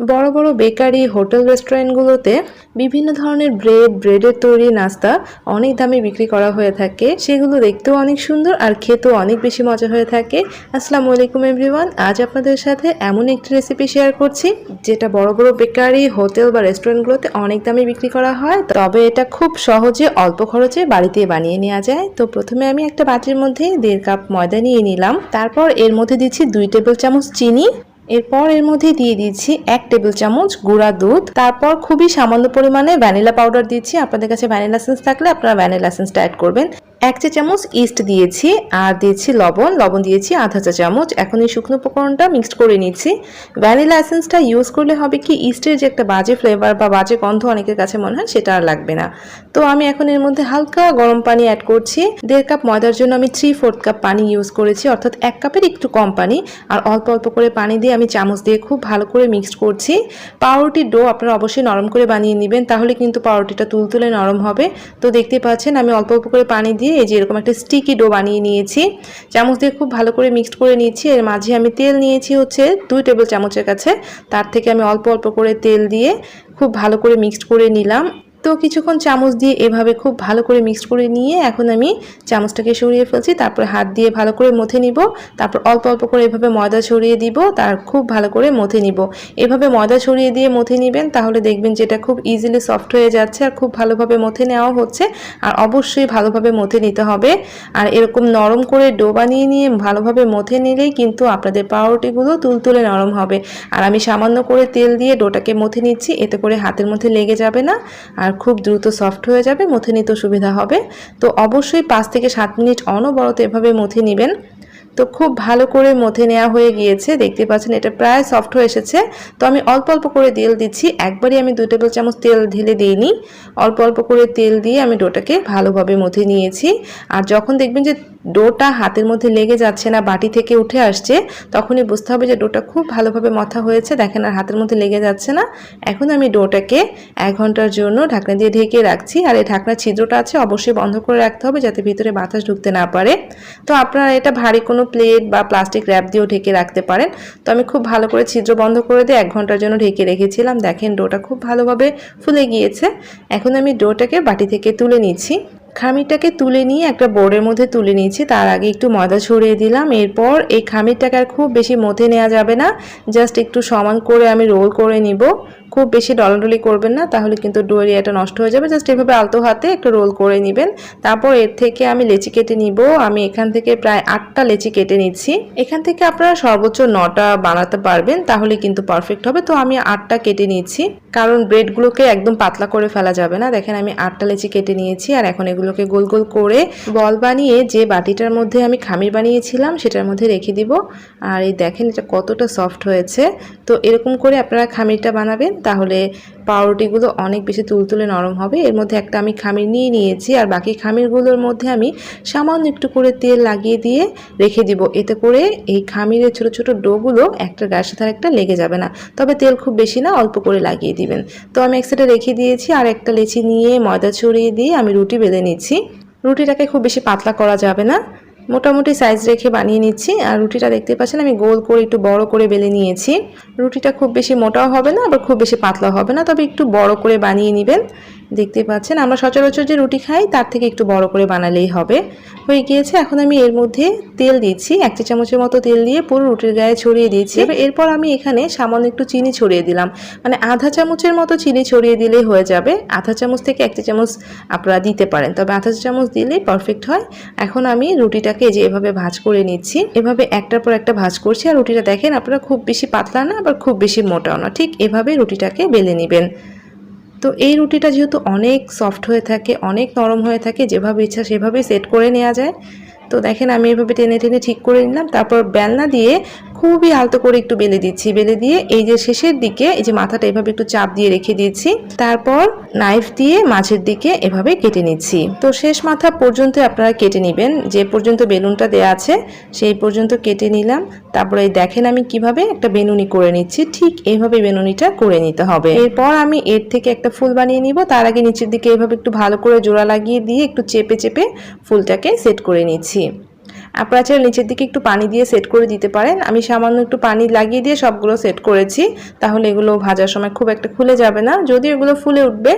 বড় বড় bakery, hotel, রেস্টুরেন্টগুলোতে বিভিন্ন ধরনের ব্রেড, ব্রেডের তৈরি নাস্তা অনেক দামে বিক্রি করা হয়ে থাকে। সেগুলো দেখতেও অনেক সুন্দর আর খেতেও অনেক বেশি মজা হয়ে থাকে। আসসালামু আলাইকুম এভরিওয়ান, আজ আপনাদের সাথে এমন একটি রেসিপি শেয়ার করছি, যেটা বড় বড় বেকারি, হোটেল বা রেস্টুরেন্টগুলোতে অনেক দামে বিক্রি করা হয়। তবে এটা খুব সহজে অল্প খরচে বাড়িতে বানিয়ে নেওয়া যায়। তো প্রথমে আমি একটা বাটির মধ্যে দেড় কাপ ময়দা নিয়ে নিলাম। তারপর এর মধ্যে দিচ্ছি দুই টেবিল চামচ চিনি এরপর এর মধ্যে দিয়ে দিচ্ছি এক টেবিল চামচ গুঁড়া দুধ। তারপর খুবই সামান্য পরিমাণে ভ্যানিলা পাউডার দিচ্ছি। আপনাদের কাছে ভ্যানিলা সেন্স থাকলে আপনারা ভ্যানিলা সেন্সটা অ্যাড করবেন। এক চা চামচ ইস্ট দিয়েছি, আর দিয়েছি লবণ লবণ দিয়েছি আধা চা চামচ। এখন এই শুকনো উপকরণটা মিক্সড করে নিচ্ছি। ভ্যানিলা এসেন্সটা ইউজ করলে হবে কি, ইস্টের যে একটা বাজে ফ্লেভার বা বাজে গন্ধ অনেকের কাছে মনে হয় সেটা আর লাগবে না। তো আমি এখন এর মধ্যে হালকা গরম পানি অ্যাড করছি। দেড় কাপ ময়দার জন্য আমি থ্রি ফোর্থ কাপ পানি ইউজ করেছি, অর্থাৎ এক কাপের একটু কম পানি। আর অল্প অল্প করে পানি দিয়ে আমি চামচ দিয়ে খুব ভালো করে মিক্সড করছি। পাউরুটির ডো আপনারা অবশ্যই নরম করে বানিয়ে নেবেন, তাহলে কিন্তু পাউরুটিটা তুলতুলে নরম হবে। তো দেখতে পাচ্ছেন, আমি অল্প অল্প করে পানি দিয়ে এই যে এরকম একটা স্টিকি ডো বানিয়ে নিয়েছি। চামচ দিয়ে খুব ভালো করে মিক্সড করে নিয়েছি। এর মাঝে আমি তেল নিয়েছি হচ্ছে দুই টেবিল চামচের কাছে। তার থেকে আমি অল্প অল্প করে তেল দিয়ে খুব ভালো করে মিক্সড করে নিলাম। তো কিছুক্ষণ চামচ দিয়ে এভাবে খুব ভালো করে মিক্সড করে নিয়ে এখন আমি চামচটাকে সরিয়ে ফেলছি, তারপরে হাত দিয়ে ভালো করে মথে নিব, তারপর অল্প অল্প করে এভাবে ময়দা ছড়িয়ে দিব, তার খুব ভালো করে মথে নিব। এভাবে ময়দা ছড়িয়ে দিয়ে মথে নেবেন, তাহলে দেখবেন যেটা খুব ইজিলি সফট হয়ে যাচ্ছে আর খুব ভালোভাবে মথে নেওয়া হচ্ছে আর অবশ্যই ভালোভাবে মথে নিতে হবে। আর এরকম নরম করে ডো বানিয়ে নিয়ে ভালোভাবে মথে নিলেই কিন্তু আপনাদের পাউরুটিগুলো তুলতুলে নরম হবে। আর আমি সামান্য করে তেল দিয়ে ডোটাকে মথে নিচ্ছি, এতে করে হাতের মধ্যে লেগে যাবে না। আর খুব দ্রুত সফট হয়ে যাবে, মথে নিতে সুবিধা হবে। তো অবশ্যই পাঁচ থেকে সাত মিনিট অনবরত এভাবে মথে নেবেন। তো খুব ভালো করে মথে নেওয়া হয়ে গিয়েছে, দেখতে পাচ্ছেন এটা প্রায় সফট হয়ে এসেছে। তো আমি অল্প অল্প করে তেল দিচ্ছি, একবারই আমি দুই টেবিল চামচ তেল ঢেলে দিইনি। অল্প অল্প করে তেল দিয়ে আমি ডোটাকে ভালোভাবে মথে নিয়েছি। আর যখন দেখবেন যে ডোটা হাতের মধ্যে লেগে যাচ্ছে না, বাটি থেকে উঠে আসছে, তখনই বুঝতে হবে যে ডোটা খুব ভালোভাবে মথা হয়েছে। দেখেন আর হাতের মধ্যে লেগে যাচ্ছে না। এখন আমি ডোটাকে এক ঘণ্টার জন্য ঢাকনা দিয়ে ঢেকে রাখছি। আর এই ঢাকনার ছিদ্রটা আছে, অবশ্যই বন্ধ করে রাখতে হবে যাতে ভিতরে বাতাস ঢুকতে না পারে। তো আপনারা এটা ভারী কোনো প্লেট বা প্লাস্টিক র্যাপ দিয়েও ঢেকে রাখতে পারেন। তো আমি খুব ভালো করে ছিদ্র বন্ধ করে দিয়ে এক ঘণ্টার জন্য ঢেকে রেখেছিলাম। দেখেন, ডোটা খুব ভালোভাবে ফুলে গিয়েছে। এখন আমি ডোটাকে বাটি থেকে তুলে নিচ্ছি। খামিরটাকে তুলে নিয়ে একটা বোর্ডের মধ্যে তুলে নিয়েছি তার আগে একটু ময়দা ছড়িয়ে দিলাম। এরপর এই খামিরটাকে আর খুব বেশি মথে নেওয়া যাবে না। জাস্ট একটু সমান করে আমি রোল করে নিব। খুব বেশি ডলাডলি করবেন না, তাহলে কিন্তু ডোয়েরিয়াটা নষ্ট হয়ে যাবে। জাস্ট এভাবে আলতো হাতে একটু রোল করে নেবেন। তারপর এর থেকে আমি লেচি কেটে নিব। আমি এখান থেকে প্রায় আটটা লেচি কেটে নিচ্ছি। এখান থেকে আপনারা সর্বোচ্চ নটা বানাতে পারবেন, তাহলে কিন্তু পারফেক্ট হবে। তো আমি আটটা কেটে নিচ্ছি। কারণ ব্রেডগুলোকে একদম পাতলা করে ফেলা যাবে না। দেখেন আমি আটটা লেচি কেটে নিয়েছি, আর এখন এগুলোকে গোল গোল করে বল বানিয়ে যে বাটিটার মধ্যে আমি খামির বানিয়েছিলাম, সেটার মধ্যে রেখে দিব। আর এই দেখেন এটা কতটা সফট হয়েছে। তো এরকম করে আপনারা খামিরটা বানাবেন। তাহলে পাউরুটিগুলো অনেক বেশি তুলতুলে নরম হবে। এর মধ্যে একটা আমি খামির নিয়ে নিয়েছি আর বাকি খামিরগুলোর মধ্যে আমি সামান্য একটু করে তেল লাগিয়ে দিয়ে রেখে দিব। এতে করে এই খামিরের ছোট ছোট ডোগুলো একটা গায়ের সাথে একটা লেগে যাবে না। তবে তেল খুব বেশি না, অল্প করে লাগিয়ে দিবেন। তো আমি এক সাইডে রেখে দিয়েছি আর একটা লেচি নিয়ে ময়দা ছড়িয়ে দিয়ে আমি রুটি বেঁধে নিচ্ছি। রুটিটাকে খুব বেশি পাতলা করা যাবে না। মোটামুটি সাইজ রেখে বানিয়ে নিচ্ছি। আর রুটিটা দেখতে পাচ্ছেন, আমি গোল করে একটু বড় করে বেলে নিয়েছি। রুটিটা খুব বেশি মোটাও হবে না, আবার খুব বেশি পাতলা হবে না, তবে একটু বড় করে বানিয়ে নেবেন। দেখতে পাচ্ছেন আমরা সচরাচর যে রুটি খাই তার থেকে একটু বড় করে বানালেই হবে। হয়ে গিয়েছে এখন আমি এর মধ্যে তেল দিচ্ছি এক চা চামচের মতো তেল দিয়ে পুরো রুটির গায়ে ছড়িয়ে দিয়েছি এবার এরপর আমি এখানে সামান্য একটু চিনি ছড়িয়ে দিলাম। মানে আধা চামচের মতো চিনি ছড়িয়ে দিলেই হয়ে যাবে। আধা চামচ থেকে এক চা চামচ আপনারা দিতে পারেন তবে আধা চামচ দিলেই পারফেক্ট হয়। এখন আমি রুটিটাকে যে এভাবে ভাজ করে নিচ্ছি এভাবে একটার পর একটা ভাজ করছি। আর রুটিটা দেখেন আপনারা খুব বেশি পাতলা না আবার খুব বেশি মোটাও না ঠিক এভাবে রুটিটাকে বেলে নেবেন। তো এই রুটিটা যেহেতু অনেক সফট হয়ে থাকে, অনেক নরম হয়ে থাকে, যেভাবে ইচ্ছা সেভাবেই সেট করে নেওয়া যায়। তো দেখেন আমি এভাবে টেনে টেনে ঠিক করে নিলাম, তারপর বেলনা দিয়ে খুবই আলতো করে একটু বেলে দিচ্ছি। বেলে দিয়ে এই যে শেষের দিকে এই যে মাথাটা এভাবে একটু চাপ দিয়ে রেখে দিয়েছি। তারপর নাইফ দিয়ে মাঝের দিকে এভাবে কেটে নিচ্ছি। তো শেষ মাথা পর্যন্ত আপনারা কেটে নেবেন। যে পর্যন্ত বেলুনটা দেয়া আছে, সেই পর্যন্ত কেটে নিলাম। তারপরে দেখেন আমি কীভাবে একটা বেনুনি করে নিচ্ছি। ঠিক এইভাবে বেনুনিটা করে নিতে হবে। এরপর আমি এর থেকে একটা ফুল বানিয়ে নিব। তার আগে নিচের দিকে এভাবে একটু ভালো করে জোড়া লাগিয়ে দিয়ে একটু চেপে চেপে ফুলটাকে সেট করে নিচ্ছি। আপনারা চাইলে নিচের দিকে একটু পানি দিয়ে সেট করে দিতে পারেন। আমি সামান্য একটু পানি লাগিয়ে দিয়ে সবগুলো সেট করেছি। তাহলে এগুলো ভাজার সময় খুব একটা খুলে যাবে না। যদিও এগুলো ফুলে উঠবে,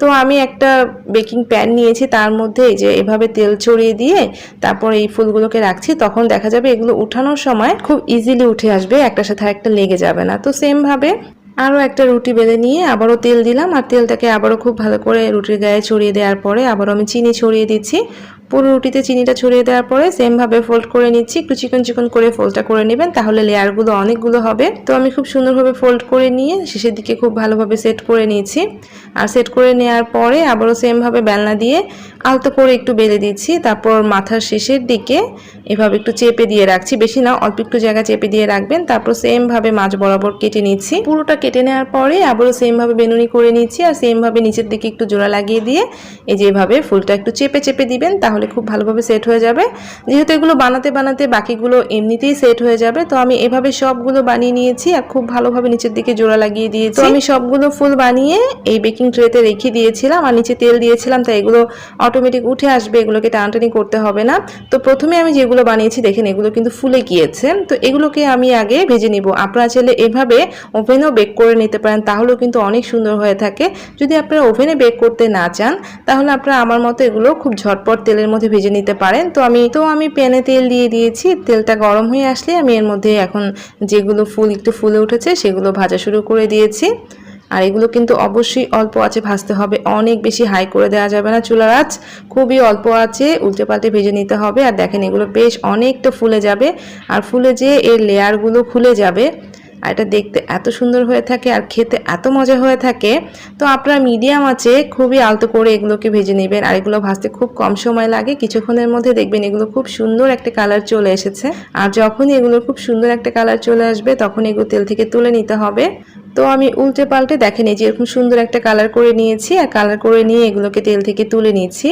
তো আমি একটা বেকিং প্যান নিয়েছি। তার মধ্যে যে এভাবে তেল ছড়িয়ে দিয়ে তারপর এই ফুলগুলোকে রাখছি। তখন দেখা যাবে এগুলো উঠানোর সময় খুব ইজিলি উঠে আসবে, একটার সাথে একটা লেগে যাবে না। তো সেমভাবে আরও একটা রুটি বেলে নিয়ে আবারও তেল দিলাম। আর তেলটাকে আবারও খুব ভালো করে রুটির গায়ে ছড়িয়ে দেওয়ার পরে আবারও আমি চিনি ছড়িয়ে দিচ্ছি। পুরো রুটিতে চিনিটা ছড়িয়ে দেওয়ার পরে সেমভাবে ফোল্ড করে নিচ্ছি। একটু চিকন চিকন করে ফোল্ডটা করে নেবেন, তাহলে লেয়ারগুলো অনেকগুলো হবে। তো আমি খুব সুন্দরভাবে ফোল্ড করে নিয়ে শেষের দিকে খুব ভালোভাবে সেট করে নিয়েছি। আর সেট করে নেওয়ার পরে আবারও সেমভাবে বেলনা দিয়ে আলতো করে একটু বেলে দিচ্ছি। তারপর মাথার শেষের দিকে এভাবে একটু চেপে দিয়ে রাখছি। বেশি না, অল্প একটু জায়গা চেপে দিয়ে রাখবেন। তারপর সেমভাবে মাছ বরাবর কেটে নিচ্ছি। পুরোটা কেটে নেওয়ার পরে আবারও সেমভাবে বেনুনি করে নিচ্ছি আর সেমভাবে নিচের দিকে একটু জোড়া লাগিয়ে দিয়ে এই যে এভাবে ফুলটা একটু চেপে চেপে দিবেন, তাহলে খুব ভালোভাবে সেট হয়ে যাবে। যেহেতু এগুলো বানাতে বানাতে বাকিগুলো এমনিতেই সেট হয়ে যাবে, তো আমি এভাবে সবগুলো বানিয়ে নিয়েছি আর খুব ভালোভাবে নিচের দিকে জোড়া লাগিয়ে দিয়েছি। আমি সবগুলো ফুল বানিয়ে এই বেকিং ট্রেতে রেখে দিয়েছিলাম আর নিচে তেল দিয়েছিলাম, তাই এগুলো অটোমেটিক উঠে আসবে, এগুলোকে টানটানি করতে হবে না। তো প্রথমে আমি যেগুলো বানিয়েছি, দেখেন এগুলো কিন্তু ফুলে গিয়েছে। তো এগুলোকে আমি আগে ভেজে নিব। আপনারা চাইলে এভাবে ওভেনেও বেক করে নিতে পারেন, তাহলেও কিন্তু অনেক সুন্দর হয়ে থাকে। যদি আপনারা ওভেনে বেক করতে না চান, তাহলে আপনারা আমার মতো এগুলো খুব ঝটপট তেলের মধ্যে ভেজে নিতে পারেন। তো আমি তো আমি প্যানে তেল দিয়ে দিয়েছি। তেলটা গরম হয়ে আসলে আমি এর মধ্যে এখন যেগুলো ফুল, একটু ফুলে উঠেছে, সেগুলো ভাজা শুরু করে দিয়েছি। আর এগুলো কিন্তু অবশ্যই অল্প আছে, ভাজতে হবে। অনেক বেশি হাই করে দেওয়া যাবে না চুলার আঁচ। খুবই অল্প আছে উল্টে পাল্টে ভেজে নিতে হবে। আর দেখেন, এগুলো বেশ অনেকটা ফুলে যাবে। আর ফুলে যেয়ে এর লেয়ারগুলো খুলে যাবে, আর এটা দেখতে এত সুন্দর হয়ে থাকে আর খেতে এত মজা হয়ে থাকে, তো আপনারা মিডিয়াম আছে, খুবই আলতো করে এগুলোকে ভেজে নেবেন। আর এগুলো ভাজতে খুব কম সময় লাগে। কিছুক্ষণের মধ্যে দেখবেন এগুলো খুব সুন্দর একটা কালার চলে এসেছে। আর যখনই এগুলো খুব সুন্দর একটা কালার চলে আসবে, তখন এগুলো তেল থেকে তুলে নিতে হবে। তো আমি উল্টে পাল্টে দেখেন এই যে এরকম সুন্দর একটা কালার করে নিয়েছি আর কালার করে নিয়ে এগুলোকে তেল থেকে তুলে নিয়েছি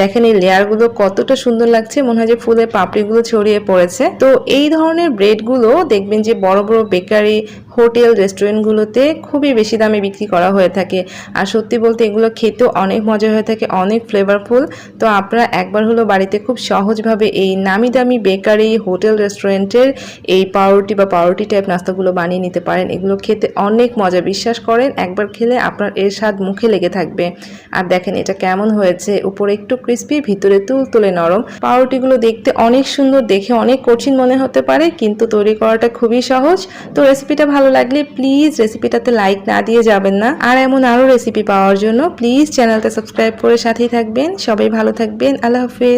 দেখেন এই লেয়ারগুলো কতটা সুন্দর লাগছে, মনে হয় যে ফুলের পাপড়িগুলো ছড়িয়ে পড়েছে। তো এই ধরনের ব্রেডগুলো দেখবেন যে বড় বড় বেকারি হোটেল, রেস্টুরেন্টগুলোতে খুবই বেশি দামে বিক্রি করা হয়ে থাকে। আর সত্যি বলতে এগুলো খেতেও অনেক মজা হয়ে থাকে, অনেক ফ্লেভারফুল তো আপনারা একবার হলো বাড়িতে খুব সহজভাবে এই নামি দামি বেকারি, হোটেল, রেস্টুরেন্টের এই পাউরুটি বা পাউরুটি টাইপ নাস্তাগুলো বানিয়ে নিতে পারেন। এগুলো খেতে অনেক মজা, বিশ্বাস করেন, একবার খেলে আপনার এর স্বাদ মুখে লেগে থাকবে। আর দেখেন এটা কেমন হয়েছে, উপরে একটু ক্রিস্পি ভিতরে তুল তুলে নরম। পাউরুটিগুলো দেখতে অনেক সুন্দর, দেখে অনেক কঠিন মনে হতে পারে, কিন্তু তৈরি করাটা খুবই সহজ। তো রেসিপিটা ভালো লাগলে প্লিজ রেসিপিটাতে লাইক না দিয়ে যাবেন না। আর এমন আরও রেসিপি পাওয়ার জন্য প্লিজ চ্যানেলটা সাবস্ক্রাইব করে সাথেই থাকবেন। সবাই ভালো থাকবেন। আল্লাহ হাফেজ।